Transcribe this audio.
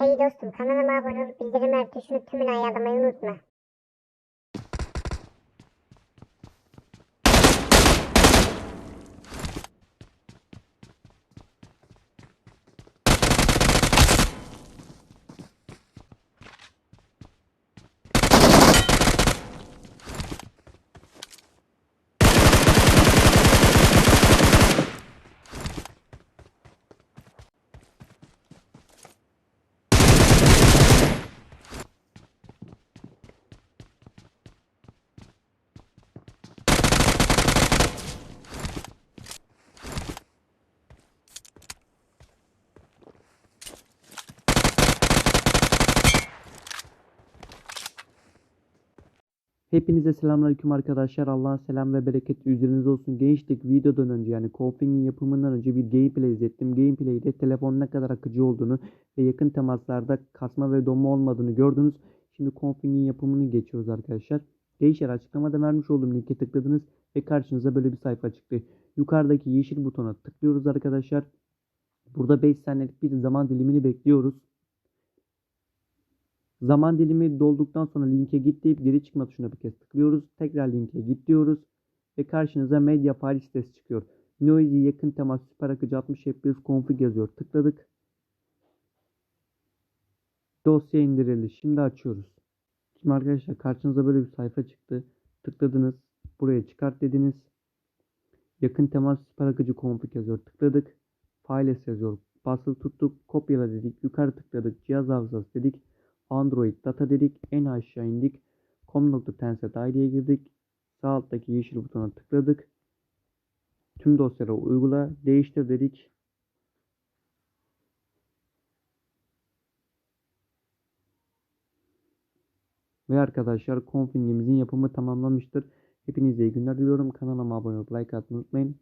Hey dostum kanalıma abone olup bildirimler tuşunu tümünü ayarlamayı unutma. Hepinize selamünaleyküm arkadaşlar. Allah'ın selam ve bereketi üzerinize olsun. Gençlik videodan önce yani Config'in yapımından önce bir gameplay izlettim. Gameplay'de telefonun ne kadar akıcı olduğunu ve yakın temaslarda kasma ve donma olmadığını gördünüz. Şimdi Config'in yapımını geçiyoruz arkadaşlar. Gençler açıklamada vermiş olduğum linke tıkladınız ve karşınıza böyle bir sayfa çıktı. Yukarıdaki yeşil butona tıklıyoruz arkadaşlar. Burada 5 saniyelik bir zaman dilimini bekliyoruz. Zaman dilimi dolduktan sonra linke git deyip geri çıkma tuşuna bir kez tıklıyoruz. Tekrar linke git diyoruz. Ve karşınıza medya file sitesi çıkıyor. Noisy yakın temas süper akıcı 60 FPS config yazıyor. Tıkladık. Dosya indirildi. Şimdi açıyoruz. Şimdi arkadaşlar karşınıza böyle bir sayfa çıktı. Tıkladınız. Buraya çıkart dediniz. Yakın temas süper akıcı config yazıyor. Tıkladık. Files yazıyor. Basılı tuttuk. Kopyala dedik. Yukarı tıkladık. Cihaz hafızası dedik. Android data dedik. En aşağı indik. com.tenset ID'ye girdik. Sağ alttaki yeşil butona tıkladık. Tüm dosyaları uygula. Değiştir dedik. Ve arkadaşlar config'imizin yapımı tamamlanmıştır. Hepinize iyi günler diliyorum. Kanalıma abone olup like atmayı unutmayın.